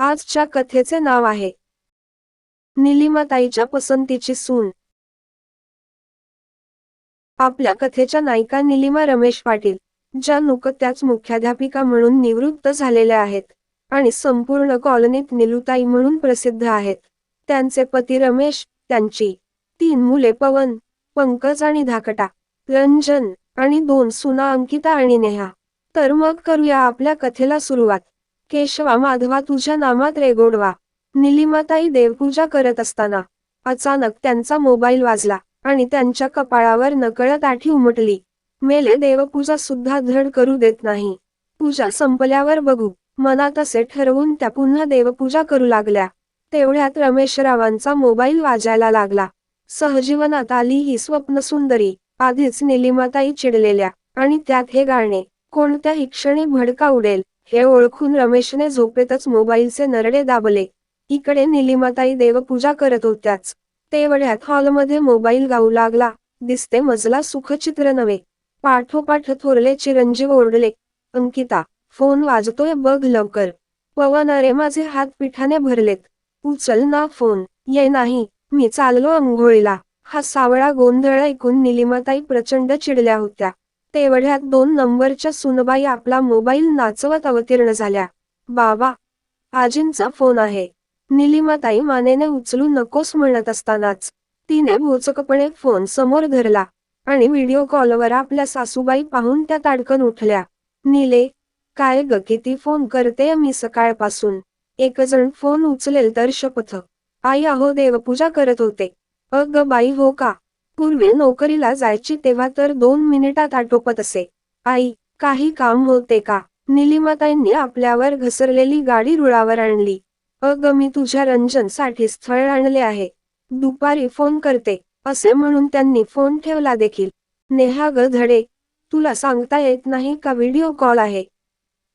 आजच्या कथेचे नाव आहे. निलिमाताईच्या पसंतीची सून. आपल्या कथेच्या नायिका निलिमा रमेश पाटील ज्या नुकत्याच मुख्याध्यापिका म्हणून निवृत्त झालेल्या आहेत आणि संपूर्ण कॉलनीत निलुताई म्हणून प्रसिद्ध आहेत. त्यांचे पती रमेश त्यांची तीन मुले पवन पंकज आणि धाकटा रंजन आणि दोन सुना अंकिता आणि नेहा. तर मग करूया आपल्या कथेला सुरुवात. केशवा माधवा तुझ्या नामात रेगोडवा. निलिमाताई देवपूजा करत असताना अचानक त्यांचा मोबाईल वाजला आणि त्यांच्या कपाळावर नकळत आठी उमटली. मेले देवपूजा सुद्धा धड करू देत नाही. पूजा संपल्यावर बघू मनात असे ठरवून त्या पुन्हा देवपूजा करू लागल्या. तेवढ्यात रमेशरावांचा मोबाईल वाजायला लागला. सहजीवनात आली ही स्वप्न सुंदरी आधीच निलिमाताई चिडलेल्या आणि त्यात हे गाणे कोणत्याही क्षणी भडका उडेल. हे ओळखून रमेशने झोपेतच मोबाईलचे नरडे दाबले. इकडे निलिमाताई देवपूजा करत होत्याच. तेवढ्यात हॉलमध्ये मोबाईल गाऊ लागला. दिसते मजला सुखचित्र नव्हे. पाठोपाठ थोरले चिरंजीव ओरडले. अंकिता फोन वाजतोय बघ लवकर. पवन अरे माझे हात पिठाने भरलेत. उचल ना फोन. ये नाही. मी चाललो अंघोळीला. हा सावळा गोंधळ ऐकून निलिमाताई प्रचंड चिडल्या होत्या. तेवढ्यात दोन नंबरच्या सुनबाई आपला मोबाईल नाचवत अवतीर्ण झाल्या. बाबा आजींचा फोन आहे. निलिमाताई मानेने उचलू नकोस म्हणत असतानाच तिने भोचकपणे फोन समोर धरला आणि व्हिडिओ कॉलवर आपल्या सासूबाई पाहून त्या ताडकन उठल्या. निले काय ग किती फोन करते मी सकाळपासून? एकजण फोन उचलेल तर शपथ. आई अहो देवपूजा करत होते. अग बाई हो का? पूर्वी नोकरीला जायची तेव्हा तर दोन मिनिटात आटोपत असे. आई काही काम होते का? निलिमाताईंनी आपल्यावर घसरलेली गाडी रुळावर आणली. अग मी तुझ्या रंजनसाठी स्थळ आणले आहे. दुपारी फोन करते असे म्हणून त्यांनी फोन ठेवला देखील. नेहा ग धडे तुला सांगता येत नाही का व्हिडिओ कॉल आहे?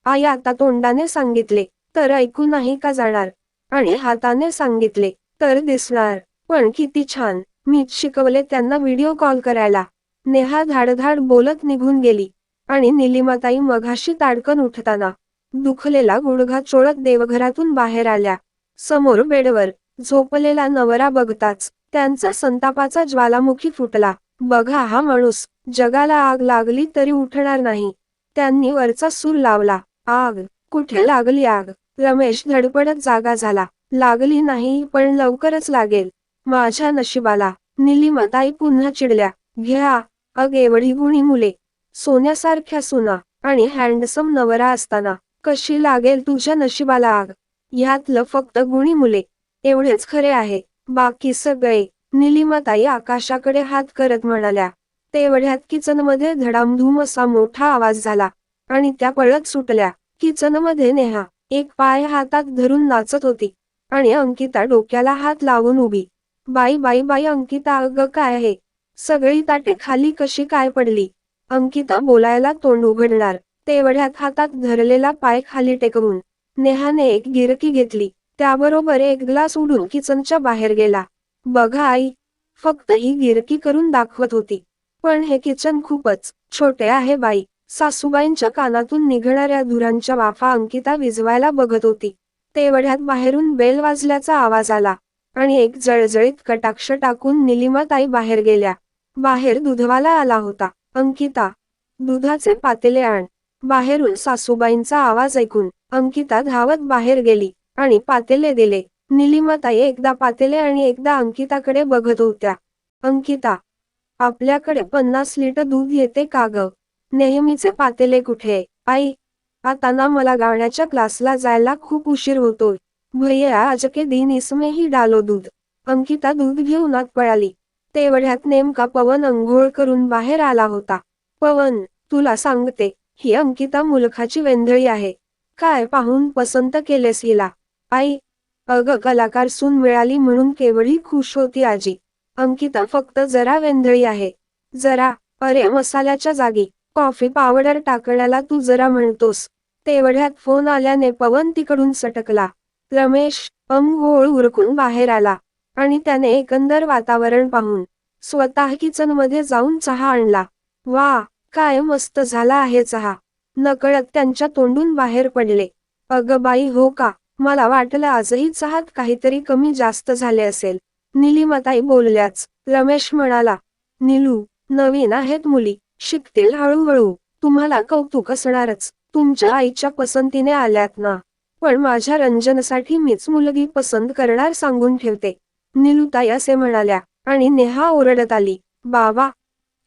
आई आता तोंडाने सांगितले तर ऐकू नाही का जाणार? आणि हाताने सांगितले तर दिसणार. पण किती छान. मीच शिकवले त्यांना व्हिडिओ कॉल करायला. नेहा धाडधाड बोलत निघून गेली आणि निलिमाताई मघाशी ताडकन उठताना दुखलेला गुडघा चोळत देवघरातून बाहेर आल्या. समोर बेडवर झोपलेला नवरा बघताच त्यांचा संतापाचा ज्वालामुखी फुटला. बघा हा माणूस जगाला आग लागली तरी उठणार नाही. त्यांनी वरचा सूर लावला. आग? कुठे लागली आग? रमेश धडपडत जागा झाला. लागली नाही पण लवकरच लागेल. माझ्या नशिबाला निलिमाताई पुन्हा चिडल्या. घ्या अग एवढी गुणी मुले. सोन्यासारख्या सुना आणि हँडसम नवरा असताना कशी लागेल तुझ्या नशिबाला आग? ह्यातलं फक्त गुणी मुले. एवढेच खरे आहे. बाकी सगळे निलिमाताई आकाशाकडे हात करत म्हणाल्या. तेवढ्यात किचनमध्ये धडामधूम असा मोठा आवाज झाला आणि त्या पळत सुटल्या. किचनमध्ये नेहा एक पाय हातात धरून नाचत होती आणि अंकिता डोक्याला हात लावून उभी बाई बाई बाई अंकिता अग काय आहे? सगळी ताटे खाली कशी काय पडली? अंकिता बोलायला तोंड उघडणार. तेवढ्यात हातात धरलेला पाय खाली टेकवून नेहाने एक गिरकी घेतली. त्याबरोबर एक ग्लास उडून किचनच्या बाहेर गेला. बघा आई फक्त ही गिरकी करून दाखवत होती. पण हे किचन खूपच छोटे आहे बाई. सासूबाईंच्या कानातून निघणाऱ्या धुरांच्या वाफा अंकिता विजवायला बघत होती. तेवढ्यात बाहेरून बेल वाजल्याचा आवाज आला. आणि एक जळजळीत कटाक्ष टाकून निलिमाताई बाहेर गेल्या. बाहेर दुधवाला आला होता. अंकिता दुधाचे पातेले आण. बाहेरून सासूबाईंचा आवाज ऐकून अंकिता धावत बाहेर गेली आणि पातेले दिले. निलिमाताई एकदा पातेले आणि एकदा अंकिताकडे बघत होत्या. अंकिता आपल्याकडे पन्नास लिटर दूध येते का ग? नेहमीचे पातेले कुठे? आई आता ना मला गाण्याच्या क्लासला जायला खूप उशीर होतोय. भैया आज के दिन इसमें ही डालो दूध. अंकिता दूध घेऊन आत पळाली तेवढ्यात नेमका पवन अंघोळ करून बाहेर आला होता. पवन तुला सांगते ही अंकिता मुलखाची वेंधळी आहे. काय पाहून पसंत केलेस हिला? आई अग कलाकार सून मिळाली म्हणून केवढी खुश होती आजी. अंकिता फक्त जरा वेंधळी आहे. जरा अरे मसाल्याच्या जागी. कॉफी पावडर टाकण्याला तू जरा म्हणतोस. तेवढ्यात फोन आल्याने पवन तिकडून सटकला. रमेश अंघोळ उरकून बाहेर आला आणि त्याने एकंदर वातावरण पाहून स्वतः किचनमध्ये जाऊन चहा आणला. वा काय मस्त झाला आहे चहा. नकळत त्यांच्या तोंडून बाहेर पडले. अग बाई हो का? मला वाटलं आजही चहात काहीतरी कमी जास्त झाले असेल. निलिमाताई बोलल्याच रमेश म्हणाला निलू नवीन आहेत मुली. शिकतील हळूहळू. तुम्हाला कौतुक असणारच. तुमच्या आईच्या पसंतीने आल्यात ना. पण माझ्या रंजनसाठी मीच मुलगी पसंत करणार सांगून ठेवते. निलुताई असे म्हणाल्या आणि नेहा ओरडत आली. बाबा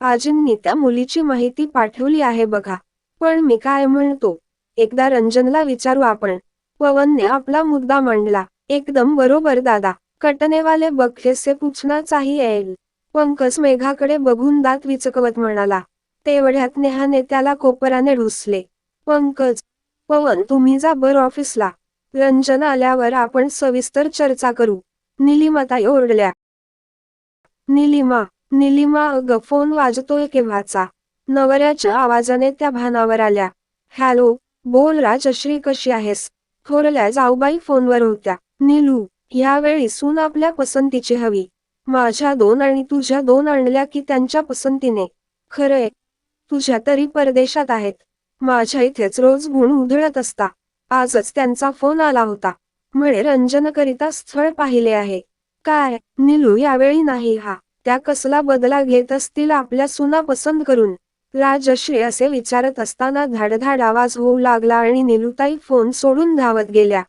आजींनी त्या मुलीची माहिती पाठवली आहे बघा. पण मी काय म्हणतो? एकदा रंजनला विचारू आपण. पवनने आपला मुद्दा मांडला. एकदम बरोबर दादा. कटनेवाले बघे पूछणाचाही येईल. पंकज मेघाकडे बघून दात विचकवत म्हणाला. तेवढ्यात नेहाने त्याला कोपराने ढुसले. पंकज पवन तुम्ही जा बर ऑफिसला. रंजन आल्यावर आपण सविस्तर चर्चा करू. निलिमाताई ओरडल्या. निलिमा निलिमा अग फोन वाजतोय केव्हाचा? नवऱ्याच्या आवाजाने त्या भानावर आल्या. हॅलो बोल राजश्री कशी आहेस? थोरल्या जाऊबाई फोनवर होत्या. निलू यावेळी सून आपल्या पसंतीची हवी. माझ्या दोन आणि तुझ्या दोन आणल्या की त्यांच्या पसंतीने. खरंय. तुझ्या तरी परदेशात आहेत. माझ्या इथेच रोज गुण उधळत असता. आजच त्यांचा फोन आला होता. म्हणे रंजनकरिता स्थळ पाहिले आहे. काय? निलू यावेळी नाही हा. त्या कसला बदला घेत असतील आपल्या सुना पसंत करून? राजश्री असे विचारत असताना धाडधाड आवाज होऊ लागला आणि निलुताई फोन सोडून धावत गेल्या.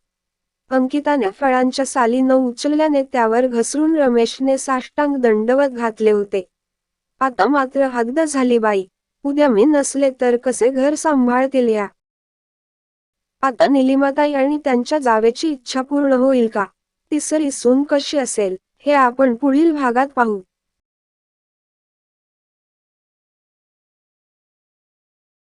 अंकिताने फळांच्या साली न उचलल्याने त्यावर घसरून रमेशने साष्टांग दंडवत घातले होते. आता मात्र हद्द झाली बाई. उद्या मी नसले तर कसे घर सांभाळतील या? आता निलिमाताई आणि त्यांच्या जावेची इच्छा पूर्ण होईल का? तिसरी सून कशी असेल हे आपण पुढील भागात पाहू.